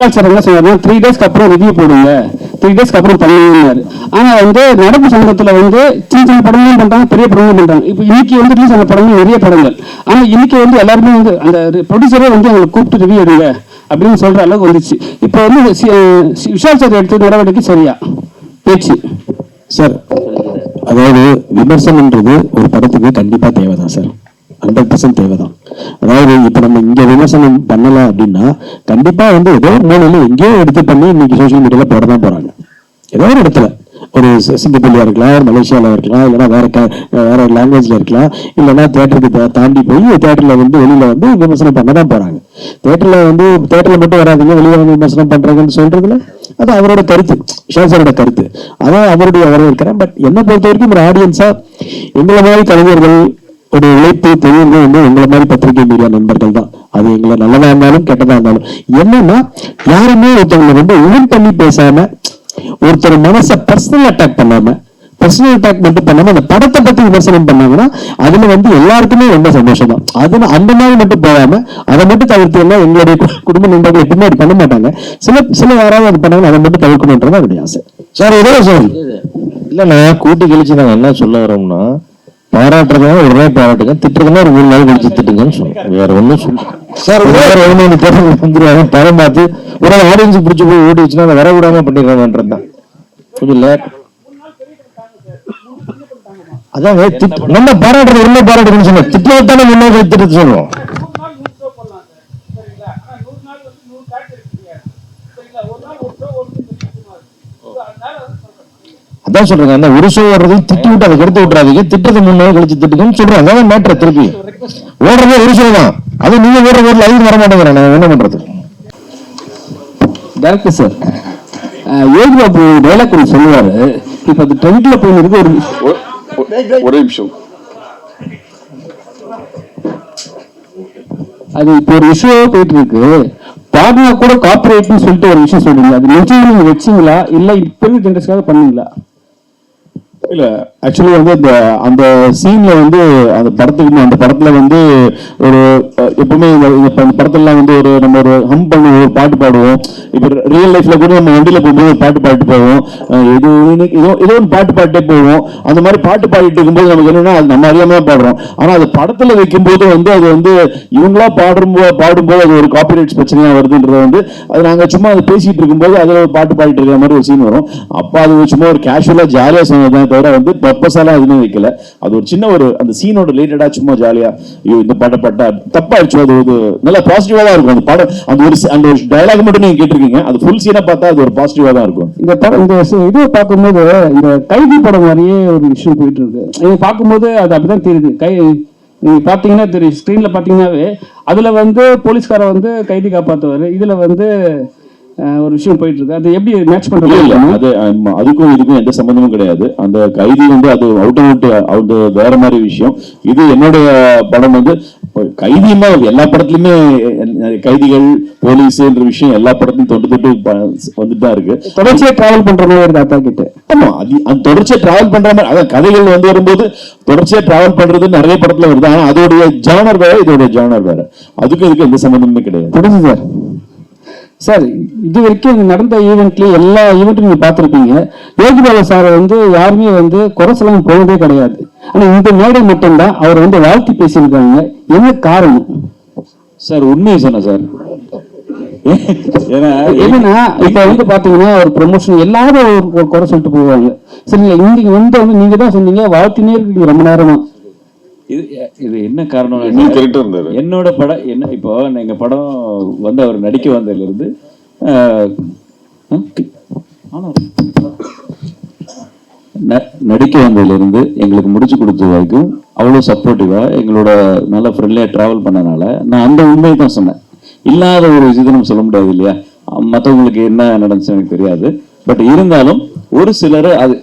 Sir என்ன சொன்னாருன்னா three டேஸ்க்கு அப்புறம் ரிவ்யூ போடுங்க. த்ரீ டேஸ்க்கு அப்புறம் பண்ணுங்கன்னாரு. ஆனா வந்து நடப்பு சமூகத்தில் வந்து சின்ன சின்ன படங்களும் பண்ணுறாங்க பெரிய படங்களும் பண்ணுறாங்க இப்போ இன்னைக்கு வந்து ரிலீஸ் ஆன படங்கள் நிறைய படங்கள். ஆனால் இன்னைக்கு வந்து எல்லாருமே வந்து அந்த ப்ரொடியூசரே வந்து அவங்களை கூப்பிட்டு ரிவ்யூ எடுங்க அப்படின்னு சொல்கிற அளவுக்கு வந்துச்சு. இப்போ வந்து சி- விஷால் சார் எடுத்த நடவடிக்கை சரியா? பேச்சு. சார் அதாவது விமர்சனம்ன்றது ஒரு படத்துக்கு கண்டிப்பாக தேவை தான் சார். ஹண்ட்ரட் பர்சன்ட் தேவைதான். அதாவது இப்போ நம்ம இங்கே விமர்சனம் பண்ணலாம் அப்படின்னா கண்டிப்பாக வந்து ஏதோ மூணு எங்கேயோ எடுத்து பண்ணி இன்னைக்கு சோஷியல் மீடியாவில் போட தான் போகிறாங்க ஏதோ ஒரு இடத்துல. ஒரு சி- இருக்கலாம் மலேசியாவில் இருக்கலாம் இல்லைன்னா வேற க- வேற லாங்குவேஜில் இருக்கலாம் இல்லைன்னா தேட்டருக்கு தாண்டி போய் தேட்டரில் வந்து வெளியில் வந்து விமர்சனம் பண்ண தான் போகிறாங்க தேட்டரில் வந்து தேட்டரில் மட்டும் வராதுங்க வெளியில் வந்து விமர்சனம் பண்ணுறாங்கன்னு சொல்கிறதுல அது அவரோட கருத்து. ஷேசரோட கருத்து. அதான் அவருடைய வரவேற்கிறேன். பட் என்னை பொறுத்த வரைக்கும் ஒரு ஆடியன்ஸாக எங்களை மாதிரி கலைஞர்கள் ஒரு உழைப்பு தெரியுங்க வந்து எங்களை மாதிரி பத்திரிகை மீடியா நண்பர்கள் தான். அது எங்களை நல்லதா இருந்தாலும் கெட்டதா இருந்தாலும். என்னன்னா யாருமே ஒருத்தவங்களை ரொம்ப உணர் பண்ணி பேசாம ஒருத்தர் மனசை பர்சனல் அட்டாக் பண்ணாம பர்சனல் அட்டாக் மட்டும் பண்ணாம அந்த படத்தை பத்தி விமர்சனம் பண்ணாங்கன்னா அதுல வந்து எல்லாருக்குமே ரொம்ப சந்தோஷம் தான். அது அந்த மாதிரி மட்டும் போகாம அதை மட்டும் தவிர்த்து எல்லாம் எங்களுடைய குடும்ப நண்பர்கள் எப்பவுமே அது பண்ண மாட்டாங்க. சில சில யாராவது அது பண்ணாங்க அதை மட்டும் தவிர்க்கணுன்றது அவருடைய ஆசை. சார் இதோ சார். இல்லண்ணா கூட்டி கழிச்சு நாங்க என்ன சொல்ல வரோம்னா பாராட்டுறதா ஒரு நாள் பாராட்டுங்க திட்டுறதுனா ஒரு மூணு நாள் கழிச்சு திட்டுங்கன்னு சொல்றோம் வேற ஒண்ணும் சொல்ல சார் வேற ஒண்ணு பேர் வந்துருவாங்க படம் பார்த்து ஒரு ஆடியன்ஸ் பிடிச்சி போய் ஓடிச்சுன்னா அதை வர விடாம பண்ணிடுறாங்கன்றது தான். கொஞ்சம் லேட் அதான் நம்ம பாராட்டுறது உண்மை பாராட்டுறதுன்னு சொன்னோம் திட்டுறது தானே முன்னாடி திட்டு சொல்லுவோம். அதான் சொல்றேங்க அந்த ஒரு ஷோ வர்றது திட்டி விட்டு அதை கெடுத்து விட்டுறாதீங்க. திட்டத்தை மூணு நாள் கழிச்சு திட்டுங்கன்னு சொல்றேன். அதான் மேட்ரு திருப்பி ஓடுறதே ஒரு ஷோ தான். அது நீங்க ஓடுற ஓடல அதுக்கு வர மாட்டேங்கிறேன் நான் என்ன பண்றது? Director sir Yogi Babu dialogue ஒன்று சொல்லுவாரு. இப்போ அது ட்ரெண்ட்ல போயிருக்கு ஒரு ஒரே நிமிஷம். அது இப்போ ஒரு இஷ்யூவா போயிட்டு இருக்கு பாடினா கூட காப்பரேட்னு சொல்லிட்டு ஒரு விஷயம் சொல்றீங்க. அது நிச்சயம் நீங்க வச்சீங்களா? இல்ல இப்ப இருக்க ஜென்ரேஷனுக்காக பண்ணீங்களா? இல்ல ஆக்சுவலி வந்து இந்த அந்த சீன்ல வந்து அந்த படத்துக்கு அந்த படத்துல வந்து ஒரு எப்பவுமே இந்த படத்துலலாம் வந்து ஒரு நம்ம ஒரு ஹம் பண்ணுவோம் ஒரு பாட்டு பாடுவோம். இப்போ ரியல் லைஃப்ல கூட நம்ம வண்டியில போகும்போது ஒரு பாட்டு பாடிட்டு போவோம். இது ஏதோ ஏதோ ஒரு பாட்டு பாட்டே போவோம். அந்த மாதிரி பாட்டு பாடிட்டு இருக்கும்போது நமக்கு என்னன்னா அது நம்ம அறியாம தான் பாடுறோம். ஆனா அது படத்துல வைக்கும்போது வந்து அது வந்து இவங்களா பாடும்போது பாடும்போது அது ஒரு காப்பிரைட்ஸ் பிரச்சனையா வருதுன்றது வந்து அது நாங்க சும்மா அது பேசிட்டு இருக்கும்போது அதுல ஒரு பாட்டு பாடிட்டு இருக்கிற மாதிரி ஒரு சீன் வரும். அப்போ அது சும்மா ஒரு கேஷுவலா ஜாலியா சொன்னதான் தவிர வந்து பர்பஸாலாம் எதுவுமே வைக்கல. அது ஒரு சின்ன ஒரு அந்த சீனோட ரிலேட்டடா சும்மா ஜாலியா ஐயோ இந்த பாட்டை பாட்டா தப்பாயிடுச்சு அது ஒரு நல்ல பாசிட்டிவா தான் இருக்கும். அந்த பாடம் அந்த ஒரு அந்த ஒரு டயலாக் மட்டும் நீங்க கேட்டிருக்கீங்க. அது ஃபுல் சீனை பார்த்தா அது ஒரு பாசிட்டிவா தான் இருக்கும். இந்த படம் இந்த இது பார்க்கும்போது இந்த கைதி படம் மாதிரியே ஒரு விஷயம் போயிட்டு இருக்கு இது பார்க்கும்போது அது அப்படிதான் தெரியுது. கை நீங்க பாத்தீங்கன்னா தெரியும் ஸ்க்ரீனில் பாத்தீங்கன்னாவே அதுல வந்து போலீஸ்கார வந்து கைதி காப்பாத்துவாரு. இதுல வந்து ஒரு விஷயம் போயிட்டு இருக்கு அது எப்படி மேட்ச் இல்ல, இல்ல. பண்றது அது அதுக்கும் இதுக்கும் எந்த சம்பந்தமும் கிடையாது. அந்த கைதி வந்து அது அவுட் அவுட் அது வேற மாதிரி விஷயம். இது என்னுடைய படம் வந்து கைதியுமே? எல்லா படத்துலயுமே கைதிகள் போலீஸ்ன்ற விஷயம் எல்லா படத்துலயும் தொட்டு தொட்டு வந்துட்டு தான் இருக்கு. தொடர்ச்சியா டிராவல் பண்ற மாதிரி இருக்கு அத்தா கிட்ட. ஆமா அது அந்த தொடர்ச்சியா டிராவல் பண்ற மாதிரி அதான் கதைகள் வந்து வரும்போது தொடர்ச்சியா டிராவல் பண்றது நிறைய படத்துல வருது. ஆனா அதோடைய ஜானர் வேற இதோட ஜானர் வேற. அதுக்கும் இதுக்கு எந்த சம்பந்தமுமே கிடையாது. சார். சார் இது வரைக்கும் நடந்த ஈவெண்ட்லயும் எல்லா ஈவெண்ட்டும் நீங்க பார்த்திருப்பீங்க. யோகி பாபா சார் வந்து யாருமே வந்து குறை சொல்லாம போனதே கிடையாது. ஆனா இந்த மேடை மட்டும்தான் அவர் வந்து வாழ்த்தி பேசியிருக்காங்க. என்ன காரணம்? சார் உண்மையை சொன்னேன் சார். என்னன்னா இப்ப வந்து பாத்தீங்கன்னா ஒரு ப்ரொமோஷன் எல்லாரும் ஒரு குறை சொல்லிட்டு போவாங்க. சரிங்களா? இங்க வந்து நீங்க தான் சொன்னீங்க வாழ்த்தினே இருக்கீங்க ரொம்ப நேரமா. இது இது என்ன காரணம் என்னோட படம் என்ன இப்போ எங்க படம் வந்து அவர் நடிக்க வந்ததுல இருந்து ஆஹ், ஆ, ஆனா, ந- நடிக்க வந்ததுல இருந்து எங்களுக்கு முடிச்சு கொடுத்த வரைக்கும் அவ்வளோ சப்போர்ட்டிவா எங்களோட நல்ல ஃப்ரெண்ட்லியா டிராவல் பண்ணனால நான் அந்த உண்மையை தான் சொன்னேன். இல்லாத ஒரு விஷயத்தை நம்ம சொல்ல முடியாது இல்லையா? மற்றவங்களுக்கு என்ன நடந்துச்சு எனக்கு தெரியாது. பட் இருந்தாலும் ஒரு சிலர் அது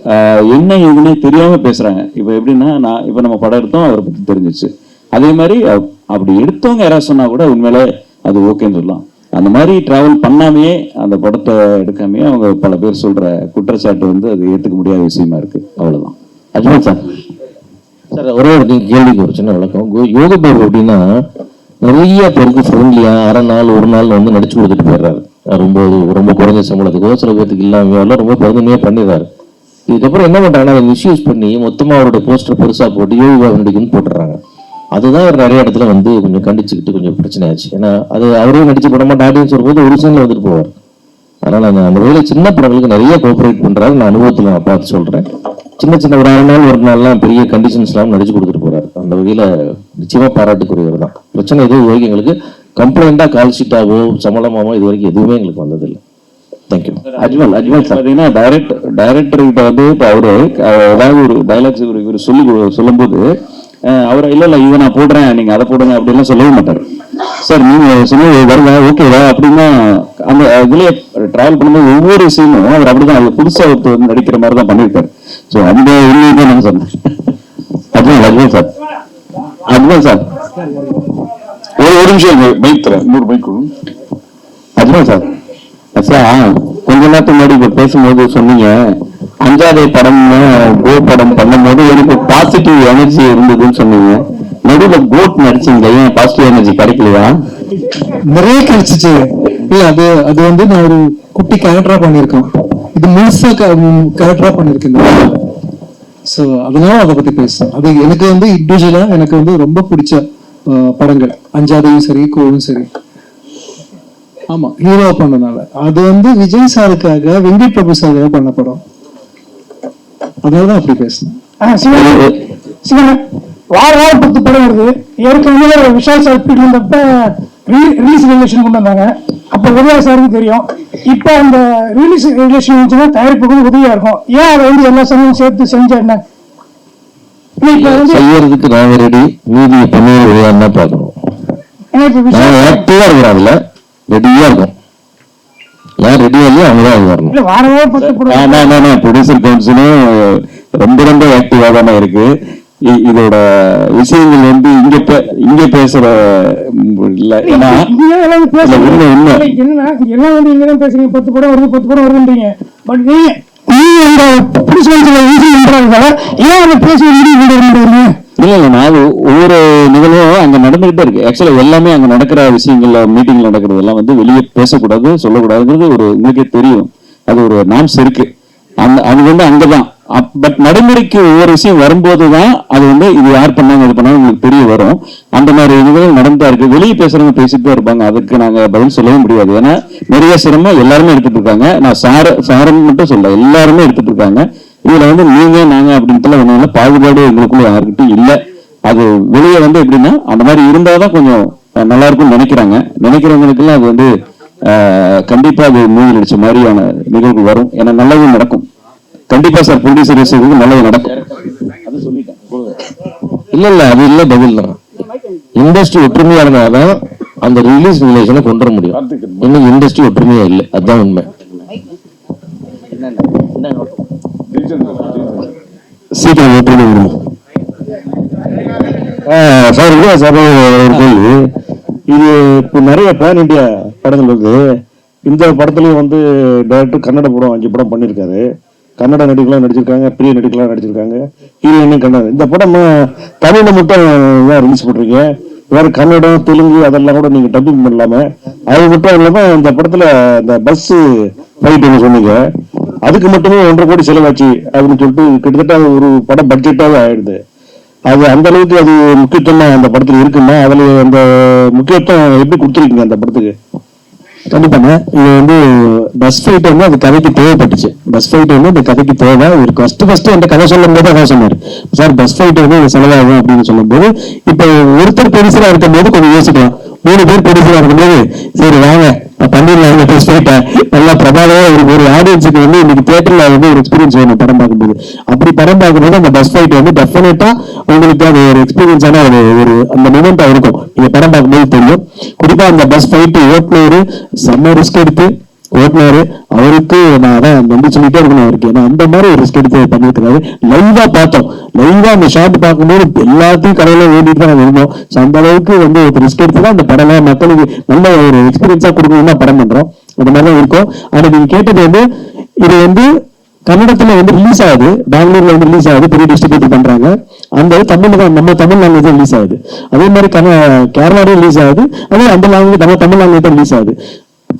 என்ன ஏதுன்னே தெரியாம பேசுறாங்க. இப்போ எப்படின்னா நான் இப்போ நம்ம படம் எடுத்தோம் அவரை பத்தி தெரிஞ்சிச்சு. அதே மாதிரி அப்- அப்படி எடுத்தவங்க யாராவது சொன்னா கூட உண்மையிலே அது ஓகேன்னு சொல்லலாம். அந்த மாதிரி டிராவல் பண்ணாமையே அந்த படத்தை எடுக்காமையே அவங்க பல பேர் சொல்ற குற்றச்சாட்டு வந்து அது ஏற்றுக்க முடியாத விஷயமா இருக்கு. அவ்வளவுதான். அஜ்மல் சார். சார் ஒரே ஒரு கேள்விக்கு ஒரு சின்ன விளக்கம். கோ- யோக பாபு அப்படின்னா நிறைய பேருக்கு ஃப்ரெண்ட்லியா அரை நாள் ஒரு நாள் வந்து நடிச்சு கொடுத்துட்டு போயிடுறாரு. ரொம்ப ரொம்ப குறைஞ்ச சம்பளத்துக்கோ. சில பேர்த்துக்கு இல்லாமல் ரொம்ப பெருந்தன்மையாக பண்ணிடுறாரு. இதுக்கப்புறம் என்ன பண்றாங்கன்னா அதை மிஸ்யூஸ் பண்ணி மொத்தமாக அவருடைய போஸ்டர் பெருசாக போட்டு யோகா நடிக்குன்னு போட்டுறாங்க. அதுதான் நிறைய இடத்துல வந்து கொஞ்சம் கண்டிச்சுக்கிட்டு கொஞ்சம் பிரச்சனை ஆச்சு. ஏன்னா அது அவரே நடிச்சு பட மாட்டேன் ஆடியன்ஸ் வரும்போது ஒரு சீனில் வந்துட்டு போவார். அதனால அந்த அந்த வகையில் சின்ன படங்களுக்கு நிறைய கோஆப்ரேட் பண்றாரு. நான் அனுபவத்தில் நான் பார்த்து சொல்றேன். சின்ன சின்ன ஒரு அரை நாள் ஒரு நாள்லாம் பெரிய கண்டிஷன்ஸ் எல்லாம் நடிச்சு கொடுத்துட்டு போறாரு. அந்த வகையில நிச்சயமா பாராட்டுக்குரியவர் தான். பிரச்சனை எதுவும் யோகி எங்களுக்கு. கம்ப்ளைண்டா கால் ஷீட்டாவோ சம்பளமாவோ இது வரைக்கும் எதுவுமே எங்களுக்கு வந்ததில்லை. Thank you Ajmal Ajmal sir பார்த்தீங்கன்னா டைரக்ட் டைரக்டர்கிட்ட வந்து இப்போ அவரு ஏதாவது ஒரு டைலாக்ஸ் இவர் இவர் சொல்லி சொல்லும்போது அவர் இல்லை இல்லை இதை நான் போடுறேன் நீங்கள் அதை போடுங்க அப்படின்லாம் சொல்லவே மாட்டார். சார் நீங்கள் சொன்னது வருவா ஓகேவா அப்படின்னா அந்த இதுலேயே ட்ராவல் பண்ணும்போது ஒவ்வொரு சீனும் அவர் அப்படிதான் அவர் புதுசாக ஒருத்தர் வந்து நடிக்கிற மாதிரி தான் பண்ணியிருக்காரு. ஸோ அந்த உண்மையை தான் நான் சொன்னேன். அஜ்மல் அஜ்மல் சார் அஜ்மல் சார் ஒரு நிமிஷம் மைக் தரேன். இன்னொரு மைக் கொடுங்க. அஜ்மல் சார். சார் கொஞ்ச நேரத்துக்கு முன்னாடி இப்ப பேசும்போது சொன்னீங்க அஞ்சாவது படம் கோ படம் பண்ணும்போது எனக்கு பாசிட்டிவ் எனர்ஜி இருந்ததுன்னு சொன்னீங்க. நடுவில் கோட் நடிச்சீங்க ஏன் பாசிட்டிவ் எனர்ஜி கிடைக்கலையா? நிறைய கிடைச்சிச்சு. இல்ல அது அது வந்து நான் ஒரு குட்டி கேரக்டரா பண்ணிருக்கேன் இது முழுசா கேரக்டரா பண்ணிருக்கேன் சோ அதனால அதை பத்தி பேசுறேன். அது எனக்கு வந்து இண்டிவிஜுவலா எனக்கு வந்து ரொம்ப பிடிச்ச படங்கள். அஞ்சாதையும் சரி கோவும் சரி. ஆமா ஹீரோ பண்ணனால. அது வந்து விஜய் சாருக்காக வெங்கட் பிரபு சாருக்காக பண்ண படம். அதனாலதான் அப்படி பேசினேன். வார வாரம் பத்து படம் வருது. ஏற்கனவே விஷால் சார் பீரியட் வந்தப்ப ரிலீஸ் ரெகுலேஷன் கொண்டு வந்தாங்க. அப்ப உதயா சாருக்கு தெரியும். இப்ப அந்த ரிலீஸ் ரெகுலேஷன் வந்துச்சுன்னா தயாரிப்புக்கு உதவியா இருக்கும். ஏன் அதை வந்து எல்லா சமயம் சேர்த்து செஞ்ச என்ன? செய்யறதுக்கு நாங்க ரெடி மீதி இப்ப விஷால் நான் ஆக்டிவா இருக்கிறேன் அதுல. ரெடியா இருக்கும் யார் ரெடியா இல்லையோ? அவங்க தான் அது வரணும் ப்ரொடியூசர் கவுன்சிலும் ரொம்ப ரொம்ப ஆக்டிவா தானே இருக்கு. இதோட விஷயங்கள் வந்து இங்க இங்க பேசுற இல்ல ஏன்னா உண்மை, உண்மை. எல்லாம் வந்து இங்க பேசுறீங்க? பத்து படம் வருது பத்து படம் வருதுன்றீங்க. பட் நீங்க நீங்க இந்த பிடிச்ச ஈஸி பண்றாங்க ஏன் அதை பேசி முடிவு கொண்டு வரீங்க இல்ல நான் ஒவ்வொரு நிகழ்வும் அங்க நடந்துகிட்டே இருக்கு. ஆக்சுவலா எல்லாமே அங்க நடக்கிற விஷயங்கள்ல மீட்டிங்ல நடக்கிறது எல்லாம் வந்து வெளியே பேசக்கூடாது சொல்லக்கூடாதுங்கிறது ஒரு உங்களுக்கே தெரியும். அது ஒரு நாம்ஸ் இருக்கு. அந்த அது வந்து அங்கதான். பட் நடைமுறைக்கு ஒவ்வொரு விஷயம் வரும்போது தான் அது வந்து இது யார் பண்ணாங்க இது பண்ணாங்க உங்களுக்கு தெரிய வரும். அந்த மாதிரி இதுகள் நடந்தா இருக்கு. வெளியே பேசுறவங்க பேசிட்டு தான் இருப்பாங்க. அதுக்கு நாங்க பதில் சொல்லவே முடியாது. ஏன்னா நிறைய சிரமம் எல்லாருமே எடுத்துட்டு இருக்காங்க. நான் சார சாரன் மட்டும் சொல்ல எல்லாருமே எடுத்துட்டு இருக்காங்க. இதுல வந்து நீங்க நாங்க அப்படின்ட்டுலாம் ஒண்ணும் பாகுபாடு எங்களுக்குள்ள யாருக்கிட்டும் இல்லை. அது வெளியே வந்து எப்படின்னா அந்த மாதிரி இருந்தாதான் கொஞ்சம் நல்லா இருக்கும்னு நினைக்கிறாங்க. நினைக்கிறவங்களுக்கெல்லாம் அது வந்து கண்டிப்பாக கண்டிப்பா அது மூவி நடிச்ச மாதிரியான நிகழ்வு வரும். ஏன்னா நல்லது நடக்கும். கண்டிப்பா சார் ப்ரொடியூசர் விஷயத்துக்கு நல்லது நடக்கும். இல்ல இல்ல அது இல்ல பதில் தான் இண்டஸ்ட்ரி ஒற்றுமையா இருந்தாதான் அந்த ரிலீஸ் ரிலேஷனை கொண்டு வர முடியும். இன்னும் இண்டஸ்ட்ரி ஒற்றுமையா இல்லை அதுதான் உண்மை. சீக்கிரம் ஒற்றுமை வரும் சார் இல்ல சார் ஒரு கேள்வி. இது இப்போ நிறைய பேன் இந்தியா படங்கள் வந்து இந்த படத்துலயும் வந்து டேரக்டர் கன்னட படம் அஞ்சு படம் பண்ணியிருக்காரு கன்னட நடிகர்களாக நடிச்சிருக்காங்க பெரிய நடிகர்களாக நடிச்சிருக்காங்க. ஹீரோயினும் கன்னடம் இந்த படம் தமிழில் மட்டும் தான் ரிலீஸ் பண்ணுறீங்க வேறு கன்னடம் தெலுங்கு அதெல்லாம் கூட நீங்கள் டப்பிங் பண்ணலாம. அது மட்டும் இல்லாமல் இந்த படத்தில் இந்த பஸ்ஸு ஃபைட் ஒன்று சொன்னீங்க. அதுக்கு மட்டுமே ஒன்றரை கோடி செலவாச்சு அப்படின்னு சொல்லிட்டு கிட்டத்தட்ட ஒரு படம் பட்ஜெட்டாகவே ஆயிடுது. அது அந்த அளவுக்கு அது முக்கியத்துவம் அந்த படத்தில் இருக்குன்னா அதில் அந்த முக்கியத்துவம் எப்படி கொடுத்துருக்கீங்க அந்த படத்துக்கு? கண்டிப்பாங்க இது வந்து பஸ் ஃபைட் வந்து அந்த கதைக்கு தேவைப்பட்டுச்சு. பஸ் ஃபைட் வந்து அந்த கதைக்கு தேவை. ஒரு ஃபர்ஸ்ட் ஃபர்ஸ்ட் அந்த கதை சொல்லும் போது அதான் சொன்னார். சார் பஸ் ஃபைட் வந்து இது செலவாகும் அப்படின்னு சொல்லும்போது இப்போ ஒருத்தர் பெருசா இருக்கும் போது கொஞ்சம் யோசிக்கலாம். மூணு பேர் பெருசா இருக்கும்போது சரி வாங்க. பண்ணிடலாம் இந்த பஸ் நல்லா பிரபாதமாக ஒரு ஒரு ஆடியன்ஸுக்கு வந்து இன்னைக்கு தியேட்டரில் வந்து ஒரு எக்ஸ்பீரியன்ஸ் வேணும் படம் பார்க்கும்போது. அப்படி படம் பார்க்கும்போது அந்த பஸ் ஃபைட் வந்து டெஃபினட்டாக உங்களுக்கு அது ஒரு எக்ஸ்பீரியன்ஸான ஒரு ஒரு அந்த மூமெண்ட்டாக இருக்கும். நீங்கள் படம் பார்க்கும்போது தெரியும். குறிப்பாக அந்த பஸ் ஃபைட்டு ஓட்டுநர் செம்ம ரிஸ்க் எடுத்து ஓட்டினாரு அவருக்கு நான் அதான் நம்பி சொல்லிட்டே இருக்கணும் அவருக்கு. ஏன்னா அந்த மாதிரி ஒரு ரிஸ்க் எடுத்து பண்ணிருக்காரு லைவா பார்த்தோம். லைவா அந்த ஷாட் பார்க்கும்போது எல்லாத்தையும் கடையில ஓடிட்டு தான் இருந்தோம். ஸோ அந்த அளவுக்கு வந்து ஒரு ரிஸ்க் எடுத்து தான் அந்த படம் மக்களுக்கு நல்ல ஒரு எக்ஸ்பீரியன்ஸா கொடுக்கணும் தான் படம் பண்றோம். அந்த மாதிரி தான் இருக்கும். ஆனா நீங்க கேட்டது வந்து இது வந்து கன்னடத்துல வந்து ரிலீஸ் ஆகுது. பெங்களூர்ல வந்து ரிலீஸ் ஆகுது. பெரிய டிஸ்ட்ரிபியூட்டர் பண்றாங்க. அந்த தமிழ் தான் நம்ம தமிழ் லாங்குவேஜ் ரிலீஸ் ஆகுது. அதே மாதிரி கன கேரளாவும் ரிலீஸ் ஆகுது. அதே அந்த லாங்குவேஜ் நம்ம தமிழ் லாங்குவேஜ் தான் ரிலீஸ் ஆகுது.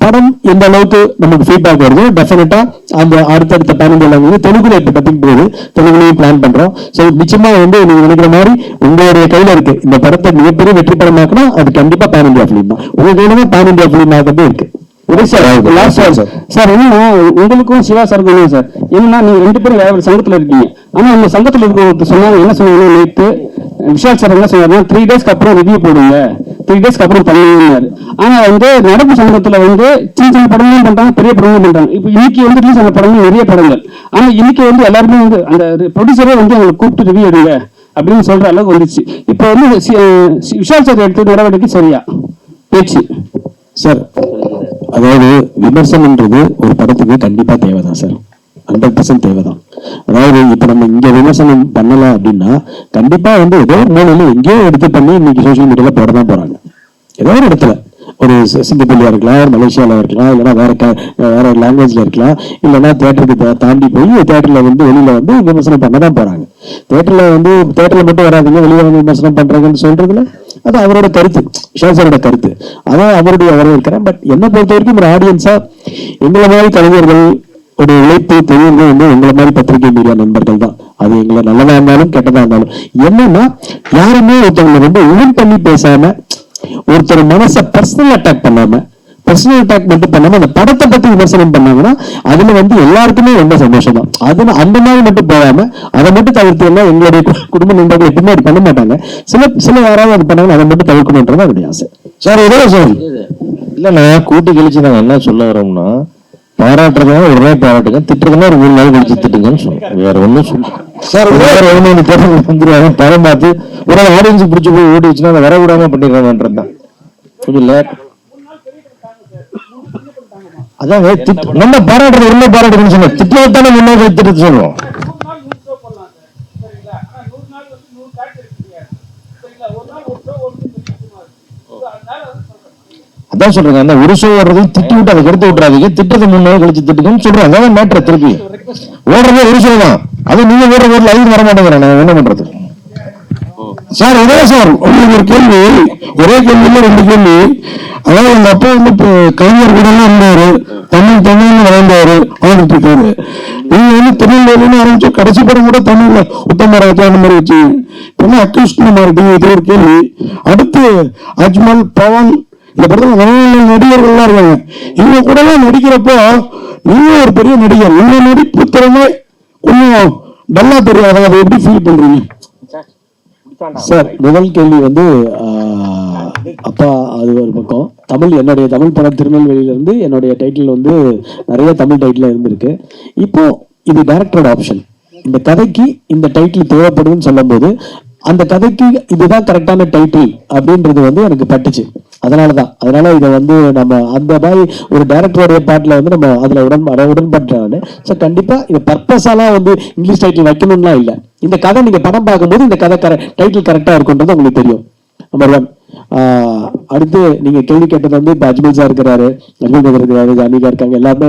படம் எந்த அளவுக்கு நமக்கு ஃபீட்பேக் வருதோ டெஃபினட்டா அந்த அடுத்தடுத்த பேனல் வந்து தெலுங்குல இப்ப டப்பிங் போகுது. தெலுங்குலையும் பிளான் பண்றோம். ஸோ நிச்சயமா வந்து நீங்க நினைக்கிற மாதிரி உங்களுடைய கையில இருக்கு. இந்த படத்தை மிகப்பெரிய வெற்றி படமாக்குனா அது கண்டிப்பா பேன் இந்தியா ஃபிலிம் தான். உங்க கையில பேன் இந்தியா ஃபிலிம் ஆகிறது இருக்கு. சார் உங்களுக்கும் சிவா சாருக்கும் சார் என்னன்னா நீங்க ரெண்டு பேரும் வேற சங்கத்துல இருக்கீங்க. ஆனா அந்த சங்கத்துல இருக்கிறவங்க சொன்னாங்க என்ன சொன்னாங்க நேத்து? விஷால் சார் என்ன சொன்னாருன்னா த்ரீ டேஸ்க்கு அப்புறம் ரிவ்யூ போடுங்க. த்ரீ டேஸ்க்கு அப்புறம் பண்ணுவீங்கன்னாரு ஆனா வந்து நடப்பு சமூகத்தில் வந்து சின்ன சின்ன படங்களும் பண்றாங்க பெரிய படங்களும் பண்றாங்க. இப்போ இன்னைக்கு வந்து ரிலீஸ் ஆன படங்கள் நிறைய படங்கள். ஆனா இன்னைக்கு வந்து எல்லாருமே வந்து அந்த ப்ரொடியூசரே வந்து அவங்களை கூப்பிட்டு ரிவ்யூ எடுங்க அப்படின்னு சொல்ற அளவுக்கு வந்துச்சு. இப்போ வந்து சி- விஷால் சார் எடுத்த நடவடிக்கை சரியா? பேச்சு. சார் அதாவது விமர்சனம்ன்றது ஒரு படத்துக்கு கண்டிப்பா தேவைதான் சார் ஹண்ட்ரட் பர்சன்ட் தேவைதான். அதாவது இப்போ நம்ம இங்கே விமர்சனம் பண்ணலை அப்படின்னா கண்டிப்பாக வந்து ஏதோ ஒரு மூலையில எங்கேயோ எடுத்து பண்ணி இன்னைக்கு சோஷியல் மீடியாவில் போட தான் போகிறாங்க ஏதோ ஒரு இடத்துல. ஒரு சிங்கப்பூர்லையாக இருக்கலாம் மலேசியாவில் இருக்கலாம் இல்லைன்னா வேற க- வேற லாங்குவேஜில் இருக்கலாம் இல்லைன்னா தேட்டருக்கு தாண்டி போய் தேட்டரில் வந்து வெளியில் வந்து விமர்சனம் பண்ண தான் போகிறாங்க தேட்டரில் வந்து தேட்டரில் மட்டும் வராதுங்க வெளியில் வந்து விமர்சனம் பண்ணுறாங்கன்னு சொல்கிறதுல அது அவரோட கருத்து. ஷாசரோட கருத்து. அதான் அவருடைய வரவேற்கிறேன். பட் என்னை பொறுத்த வரைக்கும் ஒரு ஆடியன்ஸாக எங்களை மாதிரி கலைஞர்கள் ஒரு உழைப்பு தெளிவு வந்து எங்களை மாதிரி பத்திரிகை மீடியா நண்பர்கள் தான். அது எங்களை நல்லதா இருந்தாலும் கெட்டதா இருந்தாலும். என்னன்னா யாருமே ஒருத்தவங்களை ரொம்ப உடன் பண்ணி பேசாம ஒருத்தர் மனசை பர்சனல் அட்டாக் பண்ணாம பர்சனல் அட்டாக் மட்டும் பண்ணாம அந்த படத்தை பத்தி விமர்சனம் பண்ணாங்கன்னா அதுல வந்து எல்லாருக்குமே ரொம்ப சந்தோஷம் தான். அது அந்த மாதிரி மட்டும் போகாம அதை மட்டும் தவிர்த்து எல்லாம் எங்களுடைய குடும்ப நண்பர்கள் எப்பவுமே அது பண்ண மாட்டாங்க. சில சில யாராவது அது பண்ணாங்க அதை மட்டும் தவிர்க்கணுன்றது அவருடைய ஆசை. சார் இதோ சார். இல்லைண்ணா கூட்டி கழிச்சு நாங்க என்ன சொல்ல வரோம்னா பாராட்டுறதுனா உடனே பாராட்டுங்க. திட்டுறதுனா ஒரு மூணு நாள் கழிச்சு திட்டுங்கன்னு வேற ஒன்றும் சொல்ல சார் வேற ஒன்று பேர் வந்துருவாங்க படம் பார்த்து ஒரு ஆடியன்ஸ் பிடிச்சி போய் ஓடி வச்சுன்னா அதை வர விடாம பண்ணிடுறாங்கன்றது தான். கொஞ்சம் லேட் அதாங்க நம்ம பாராட்டுறது உண்மை பாராட்டுன்னு சொன்னோம். திட்டுறது தானே முன்னாடி திட்டு சொல்லுவோம். அதான் சொல்றேங்க அந்த ஒரு ஷோ திட்டி விட்டு அதை கருத்து விட்டுறாதீங்க திட்டத்தை மூணு நாள் கழிச்சு திட்டுங்கன்னு சொல்றேன் அதான் மேட்ரு திருப்பி. ஓடுறதே ஒரு தான். அது நீங்க ஓடுற ஓடல அதுக்கு வர மாட்டேங்கிறேன் நான் என்ன பண்றது? சார் ஒரே சார் உங்களுக்கு ஒரு கேள்வி ஒரே கேள்வி ரெண்டு கேள்வி. அதாவது எங்க அப்பா வந்து இப்போ கலைஞர் கூட இருந்தாரு தமிழ் தமிழ்னு வளர்ந்தாரு வளர்ந்துட்டு இருக்காரு. நீங்க வந்து திருநெல்வேலின்னு ஆரம்பிச்சு கடைசி படம் கூட தமிழ்ல உத்தமராஜா அந்த மாதிரி வச்சு இப்போ அக்யூஸ்ட் மாதிரி இது ஒரு கேள்வி. அடுத்து அஜ்மல் பவன் இந்த படத்துல நல்ல நடிகர்கள்லாம் இருக்காங்க. இவங்க கூட எல்லாம் நடிக்கிறப்போ நீங்க ஒரு பெரிய நடிகர் உங்க நடிப்பு திறமை கொஞ்சம் டல்லா தெரியாத? அதை எப்படி ஃபீல் பண்றீங்க? சார் முதல் கேள்வி வந்து அப்பா அது ஒரு பக்கம். தமிழ் என்னுடைய தமிழ் படம் திருநெல்வேலியில இருந்து என்னுடைய டைட்டில் வந்து நிறைய தமிழ் டைட்டில் இருந்திருக்கு. இப்போ இது டைரக்டரோட ஆப்ஷன் இந்த கதைக்கு இந்த டைட்டில் தேவைப்படுதுன்னு சொல்லும்போது அந்த கதைக்கு இதுதான் கரெக்டான டைட்டில் அப்படின்றது வந்து எனக்கு பட்டுச்சு. அதனாலதான். அதனால இதை வந்து நம்ம அந்த மாதிரி ஒரு டைரக்டருடைய பாட்டில் வந்து நம்ம அதில் உடன் அட- ஸோ கண்டிப்பாக இது பர்பஸாலாம் வந்து இங்கிலீஷ் டைட்டில் வைக்கணும்லாம் இல்லை. இந்த கதை நீங்கள் படம் பார்க்கும்போது இந்த கதை கரெக்ட் டைட்டில் கரெக்டாக இருக்குன்றது உங்களுக்கு தெரியும். நம்பர் ஒன் அடுத்து நீங்க கேள்வி கேட்டது வந்து இப்போ அஜ்மல் சார் இருக்கிறாரு அஜ்மல் இருக்கிறாரு ஜானிகா இருக்காங்க எல்லாமே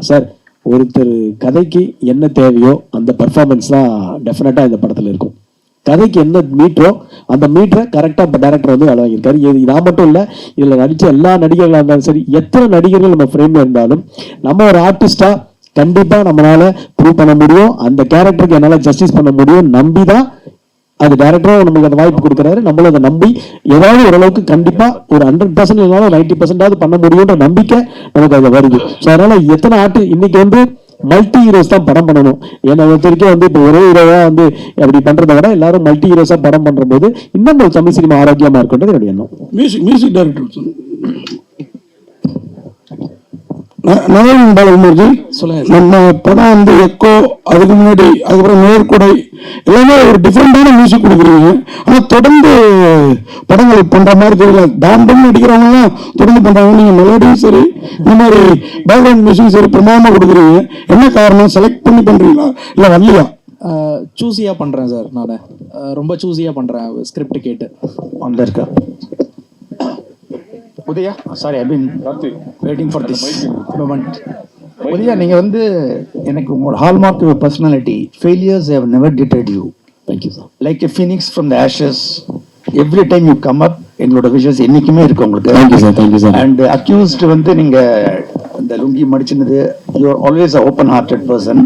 சார் ஒருத்தர் கதைக்கு என்ன தேவையோ அந்த பர்ஃபார்மன்ஸ் தான் டெஃபினட்டாக இந்த படத்தில் இருக்கும். கதைக்கு என்ன மீட்டரோ அந்த மீட்டரை கரெக்டாக டேரக்டர் வந்து வேலை வாங்கியிருக்காரு. இது நான் மட்டும் இல்லை இதில் நடித்த எல்லா நடிகர்களாக இருந்தாலும் சரி எத்தனை நடிகர்கள் நம்ம ஃப்ரேமில் இருந்தாலும் நம்ம ஒரு ஆர்டிஸ்டாக கண்டிப்பாக நம்மளால் ப்ரூவ் பண்ண முடியும் அந்த கேரக்டருக்கு என்னால் ஜஸ்டிஸ் பண்ண முடியும் நம்பி தான் அது டேரக்டரும் நம்மளுக்கு அந்த வாய்ப்பு கொடுக்குறாரு. நம்மளும் அதை நம்பி ஏதாவது ஓரளவுக்கு கண்டிப்பாக ஒரு ஹண்ட்ரட் பர்சன்ட் இருந்தாலும் நைன்டி பர்சன்டாவது பண்ண முடியுன்ற நம்பிக்கை நமக்கு அது வருது. ஸோ அதனால் எத்தனை ஆட்டு இன்னைக்கு வந்து மல்டி ஹீரோஸ் தான் படம் பண்ணணும். ஏன்னா பொறுத்த வரைக்கும் வந்து இப்போ ஒரே ஹீரோவாக வந்து அப்படி பண்றதை விட எல்லாரும் மல்டி ஹீரோஸாக படம் பண்ணுற போது இன்னும் ஒரு தமிழ் சினிமா ஆரோக்கியமா இருக்குன்றது என்னுடைய எண்ணம். Music music director Naveen Balakumarji நம்ம படம் வந்து எக்கோ அதுக்கு முன்னாடி அதுக்கப்புறம் நேர்கொடை எல்லாமே ஒரு டிஃப்ரெண்டான மியூசிக் கொடுக்குறீங்க. ஆனா தொடர்ந்து படங்கள் பண்ற மாதிரி தெரியல. டாம்பம் நடிக்கிறவங்க எல்லாம் தொடர்ந்து பண்றாங்க. நீங்க மெலோடியும் சரி இந்த மாதிரி பேக்ரவுண்ட் மியூசிக் சரி பிரமாதமா கொடுக்குறீங்க. என்ன காரணம்? செலக்ட் பண்ணி பண்றீங்களா? இல்ல வரலையா? சூஸியாக பண்ணுறேன் சார் நான். ரொம்ப சூஸியாக பண்ணுறேன் ஸ்கிரிப்ட் கேட்டு. அந்த இருக்கா? Udhaya sorry I been waiting for this moment Udhaya நீங்க வந்து எனக்கு உங்களோட hallmark personality failures have never deterred you thank you sir like a phoenix from the ashes every time you come up எங்களோட wishes என்னைக்குமே இருக்கு உங்களுக்கு. Sir. Thank you, sir. And accused வந்து நீங்க இந்த lungi மடிச்சினது you are always open hearted person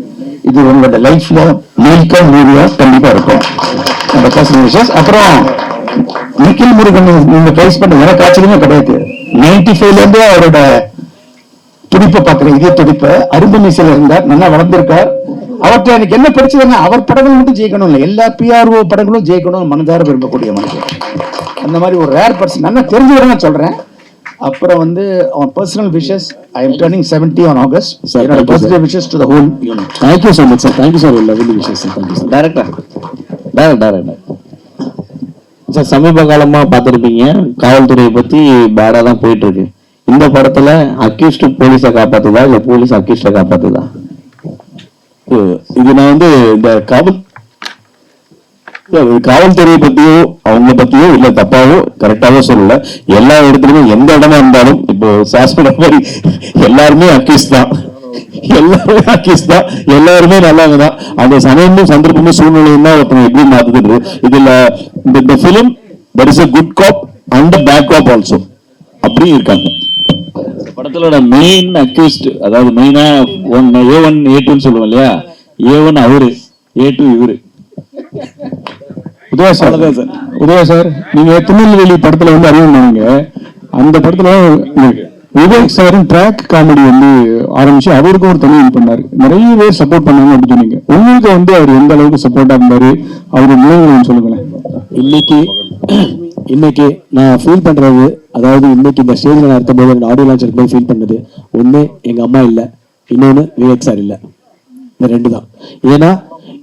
இது உங்களோட லைஃப்ல மீல்க மூவியா கண்டிப்பா இருக்கும். அந்த பர்சனல் விஷஸ் அப்புறம் நிக்கில் முருகன் நீங்க ஃபேஸ் பண்ண எனக்கு ஆச்சரியமே கிடையாது. நைன்டி ஃபைவ்ல இருந்து அவரோட துடிப்பை பார்க்கிறேன் இதே துடிப்பை. அரும்பு மீசையில இருந்தார் நல்லா வளர்ந்திருக்கார். அவர்கிட்ட எனக்கு என்ன பிரச்சனைன்னா அவர் படங்கள் மட்டும் ஜெயிக்கணும் இல்லை. எல்லா பிஆர்ஓ படங்களும் ஜெயிக்கணும் மனதார விரும்பக்கூடிய மனுஷன் அந்த மாதிரி ஒரு ரேர் பர்சன் நல்லா தெரிஞ்சவரை நான் சொல்றேன். அப்புறம் வந்து அவன் personal wishes I am turning seventy on August Sir, என்னோட. Personal wishes to the whole unit thank you so much sir thank you sir lovely விஷயம் சார் தேங்க்யூ சார் டைரக்டா டைரக்ட் டைரக்ட் சார் சமீப காலமா பார்த்துருப்பீங்க. காவல்துறையை பத்தி பேடாக தான் போயிட்டு இருக்கு இந்த படத்துல அக்யூஸ்டு போலீஸை காப்பாத்துதா இல்ல போலீஸ் அக்யூஸ்டை காப்பாத்துதா? இது நான் வந்து இந்த காவல் காவல்துறையை பற்றியோ அவங்கள பத்தியோ இல்லை தப்பாவோ கரெக்டாவோ சொல்லல. எல்லா இடத்துலயுமே எந்த இடமா இருந்தாலும் இப்போ சாஸ்திர மாதிரி எல்லாருமே அக்யூஸ் தான். எல்லாருமே அக்யூஸ் தான். எல்லாருமே நல்லவங்க தான். அந்த சமயமும் சந்தர்ப்பமும் சூழ்நிலையும் தான் ஒருத்தங்க எப்படி மாத்துது இதுல இந்த film that is a good cop and bad cop also அப்படியும் இருக்காங்க. படத்தோட மெயின் அக்யூஸ்ட் அதாவது மெயினா ஒன் ஏ ஒன் ஏ டூன்னு சொல்லுவோம் இல்லையா? ஏ ஒன் அவரு ஏ டூ இவரு. உதயா சார். உதயா சார் நீங்க திருநெல்வேலி படத்துல வந்து அறிமுகமானீங்க அந்த படத்துல விவேக் சாரின் ட்ராக் காமெடி வந்து ஆரம்பிச்சு அவருக்கும் ஒரு தனி இது பண்ணாரு நிறைய பேர் சப்போர்ட் பண்ணாங்க அப்படின்னு சொன்னீங்க. உங்களுக்கு வந்து அவர் எந்த அளவுக்கு சப்போர்ட்டா இருந்தாரு? அவருடைய நிலைமைகளை சொல்லுங்களேன். இன்னைக்கு இன்னைக்கு நான் ஃபீல் பண்றது அதாவது இன்னைக்கு இந்த ஸ்டேஜ்ல நான் இருக்கும்போது அந்த ஆடியோ லான்ச் இருக்கும்போது ஃபீல் பண்ணது. ஒண்ணு எங்க அம்மா இல்லை. இன்னொன்னு விவேக் சார் இல்லை. இந்த ரெண்டு தான். ஏன்னா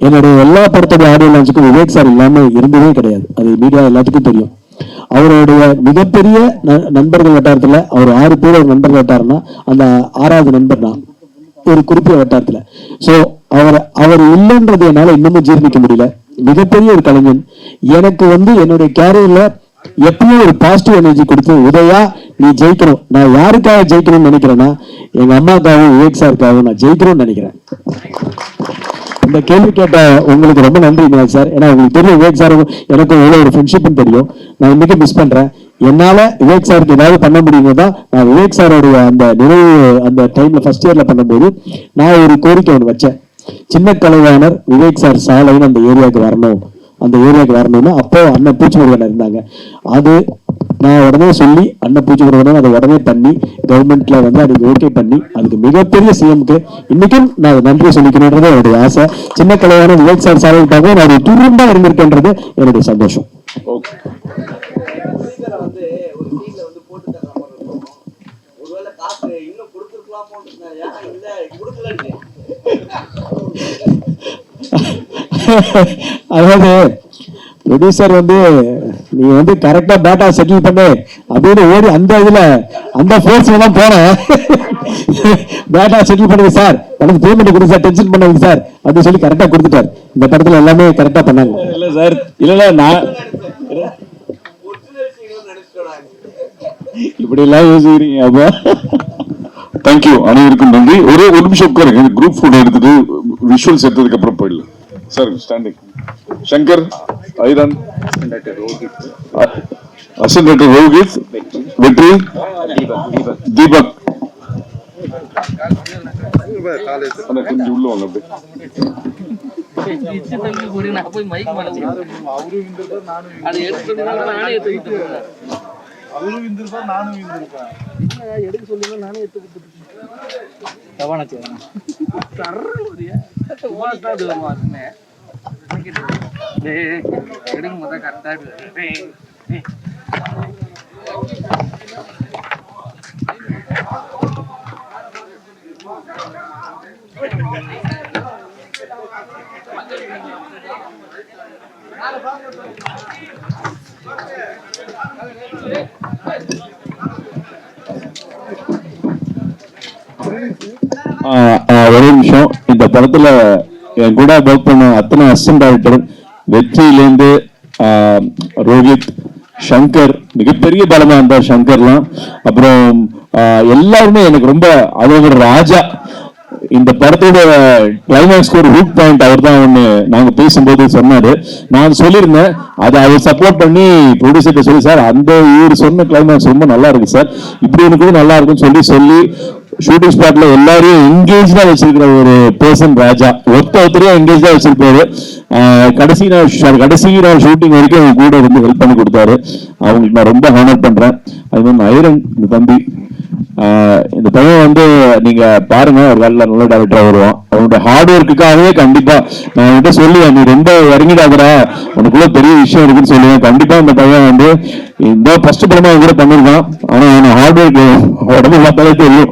என்னுடைய எல்லா படத்தோட ஆடியோ லான்ச்சுக்கும் விவேக் சார் இல்லாம இருந்ததே கிடையாது. அது மீடியா எல்லாத்துக்கும் தெரியும். அவருடைய மிகப்பெரிய ந- நண்பர்கள் வட்டாரத்தில் அவர் ஆறு பேர் ஒரு நண்பர்கள் வட்டாருன்னா அந்த ஆறாவது நண்பர் நான் ஒரு குறிப்பிட்ட வட்டாரத்தில். ஸோ அவர் அவர் இல்லைன்றது என்னால் இன்னமும் ஜீர்ணிக்க முடியல. மிகப்பெரிய ஒரு கலைஞன். எனக்கு வந்து என்னுடைய கேரியரில் எப்பயும் ஒரு பாசிட்டிவ் எனர்ஜி கொடுத்து உதயா நீ ஜெயிக்கணும். நான் யாருக்காக ஜெயிக்கணும்னு நினைக்கிறேன்னா எங்கள் அம்மாக்காகவும் விவேக் சாருக்காகவும் நான் ஜெயிக்கணும்னு நினைக்கிறேன். இந்த கேள்வி கேட்ட உங்களுக்கு ரொம்ப நன்றி சார். ஏன்னா உங்களுக்கு தெரியும் விவேக் சார் எனக்கும் எவ்வளோ ஒரு ஃப்ரெண்ட்ஷிப்னு தெரியும். நான் இன்னைக்கு மிஸ் பண்ணுறேன் என்னால் விவேக் சாருக்கு ஏதாவது பண்ண முடியுமோ தான் நான் விவேக் சாரோடைய அந்த நிறைவு அந்த டைமில் ஃபர்ஸ்ட் இயரில் பண்ணும்போது நான் ஒரு கோரிக்கை ஒன்று வச்சேன். சின்ன கலைவாணர் விவேக் சார் சாலைன்னு அந்த ஏரியாவுக்கு வரணும். அந்த ஏரியாவுக்கு வரணும்னு அப்போ அண்ணன் பூச்சிமுருகன் இருந்தாங்க. அது நான் உடனே சொல்லி அண்ணன் பூச்சிமுருகனும் அதை உடனே பண்ணி கவர்மெண்ட்ல வந்து அதுக்கு ஓகே பண்ணி அதுக்கு மிகப்பெரிய சிஎம்க்கு இன்னைக்கும் நான் நன்றி சொல்லிக்கணுன்றது என்னுடைய ஆசை. சின்ன கலைவான விவேக் சார் சாலைக்காக நான் ஒரு துரும்பா இருந்திருக்கேன்றது என்னுடைய சந்தோஷம். அதாவது ப்ரொடியூசர் வந்து நீ வந்து கரெக்டா டேட்டா செட்டில் பண்ணு. அப்படின்னு ஓடி அந்த இதுல அந்த ஃபோர்ஸ்ல தான் போனேன். டேட்டா செட்டில் பண்ணுங்க சார் எனக்கு பேமெண்ட் கொடுங்க சார் டென்ஷன் பண்ணாங்க சார் அப்படின்னு சொல்லி கரெக்டா கொடுத்துட்டார். இந்த படத்துல எல்லாமே கரெக்டா பண்ணாங்க. இல்ல சார் இல்ல நான் இப்படி எல்லாம் யோசிக்கிறீங்க அப்பா? தேங்க்யூ அனைவருக்கும் நன்றி. ஒரே ஒரு நிமிஷம் உட்காருங்க. குரூப் போட்டோ எடுத்துட்டு விஷுவல்ஸ் எடுத்ததுக்கு அப்புறம் போயிடலாம். சார் ஸ்டாண்டிங் சங்கர் ஐரன் ரோஹித் வெற்றி தீபக் உள்ள வாங்க அப்படியே அது எடுத்து நானே எடுத்து எடுங்க முத கரெக்டா ஆஹ் ஆஹ் ஒரே நிமிஷம். இந்த படத்துல என் கூட ஒர்க் பண்ண அத்தனை அசிஸ்டன்ட் டைரக்டர் வெற்றியிலேருந்து ரோஹித் சங்கர் மிகப்பெரிய பலமா இருந்தார் சங்கர்லாம். அப்புறம் எல்லாருமே எனக்கு ரொம்ப அதோட ராஜா. இந்த படத்தோட கிளைமேக்ஸ்க்கு ஒரு ரூட் பாயிண்ட் அவர் தான் ஒன்று நாங்கள் பேசும்போது சொன்னார். நான் சொல்லியிருந்தேன் அதை அவர் சப்போர்ட் பண்ணி ப்ரொடியூசர்கிட்ட சொல்லி சார் அந்த இவர் சொன்ன கிளைமேக்ஸ் ரொம்ப நல்லா இருக்கு சார். இப்படி எனக்கு கூட நல்லா இருக்குன்னு சொல்லி சொல்லி ஷூட்டிங் ஸ்பாட்ல எல்லாரையும் என்கேஜா வச்சிருக்கிற ஒரு பர்சன் ராஜா. ஒருத்த ஒருத்தரையும் என்கேஜா வச்சிருப்பாரு. கடைசி நாள் கடைசி நாள் ஷூட்டிங் வரைக்கும் அவங்க கூட இருந்து ஹெல்ப் பண்ணி கொடுத்தாரு. அவங்களுக்கு நான் ரொம்ப ஹானர் பண்றேன். அது மாதிரி ஐரன் இந்த தம்பி. இந்த பையன் வந்து நீங்க பாருங்க ஒரு வேலை நல்ல டேரக்டரா வருவான். அவனோட ஹார்ட் ஒர்க்குக்காகவே கண்டிப்பா நான் அவன்கிட்ட சொல்லுவேன் நீ ரொம்ப இறங்கிடாதடா. உனக்குள்ள பெரிய விஷயம் இருக்குன்னு சொல்லுவேன். கண்டிப்பா இந்த பையன் வந்து இந்த ஃபர்ஸ்ட் படமா கூட பண்ணிருக்கான். ஆனா அவன் ஹார்ட் ஒர்க் உடம்பு பார்த்தாலே தெரியும்.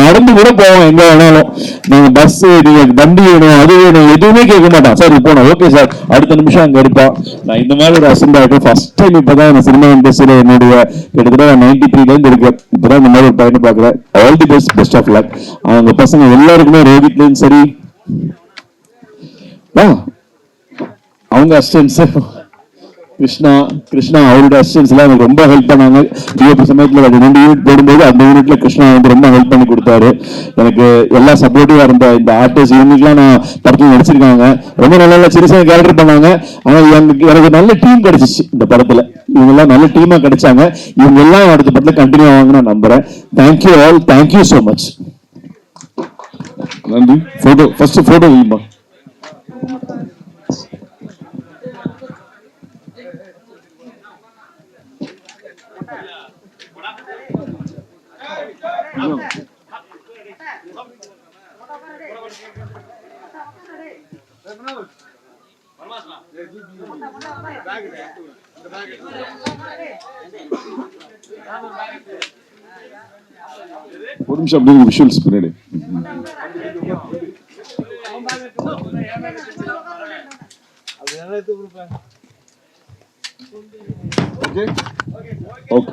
நடந்து கூட போவோம் எங்க வேணாலும். நீங்க பஸ் நீங்க வண்டி வேணும் அது வேணும் எதுவுமே கேட்க மாட்டான். சார் இப்போ நான் ஓகே சார் அடுத்த நிமிஷம் அங்க இருப்பான். நான் இந்த மாதிரி ஒரு அசண்டா இருக்கும் ஃபர்ஸ்ட் டைம் இப்பதான் இந்த சினிமா இண்டஸ்ட்ரியில என்னுடைய கிட்டத்தட்ட நைன்டி த்ரீல இருந்து இருக்கு. இப்பதான் இந்த மாதிரி ஒரு பையனை பாக்குறேன் all the best best of luck அவங்க பசங்க எல்லாருக்குமே ரோஹித்லயும் சரி. ஆ, அவங்க அசிஸ்டன்ஸ் கிருஷ்ணா கிருஷ்ணா அவரோட அசிஸ்டன்ஸ்லாம் எனக்கு ரொம்ப ஹெல்ப் பண்ணாங்க. டிஓபி சமயத்தில் அது ரெண்டு யூனிட் போடும்போது அந்த யூனிட்ல கிருஷ்ணா வந்து ரொம்ப ஹெல்ப் பண்ணி கொடுத்தாரு. எனக்கு எல்லா சப்போர்ட்டிவாக இருந்த இந்த ஆர்டிஸ்ட் யூனிட்லாம் நான் படத்தில் நடிச்சிருக்காங்க. ரொம்ப நல்ல நல்ல சிறு கேரக்டர் பண்ணாங்க. ஆனால் எனக்கு எனக்கு நல்ல டீம் கிடைச்சிச்சு இந்த படத்தில். இவங்கெல்லாம் நல்ல டீமாக கிடைச்சாங்க. இவங்க எல்லாம் அடுத்த படத்தில் கண்டினியூ ஆவாங்கன்னு நான் நம்புறேன். Thank you all thank you so much நன்றி. ஃபோட்டோ ஃபர்ஸ்ட் ஃபோட்டோ வைமா ஒரு நிமிஷம் அப்படியே விஷுவல்ஸ் பின்னாடி ஓகே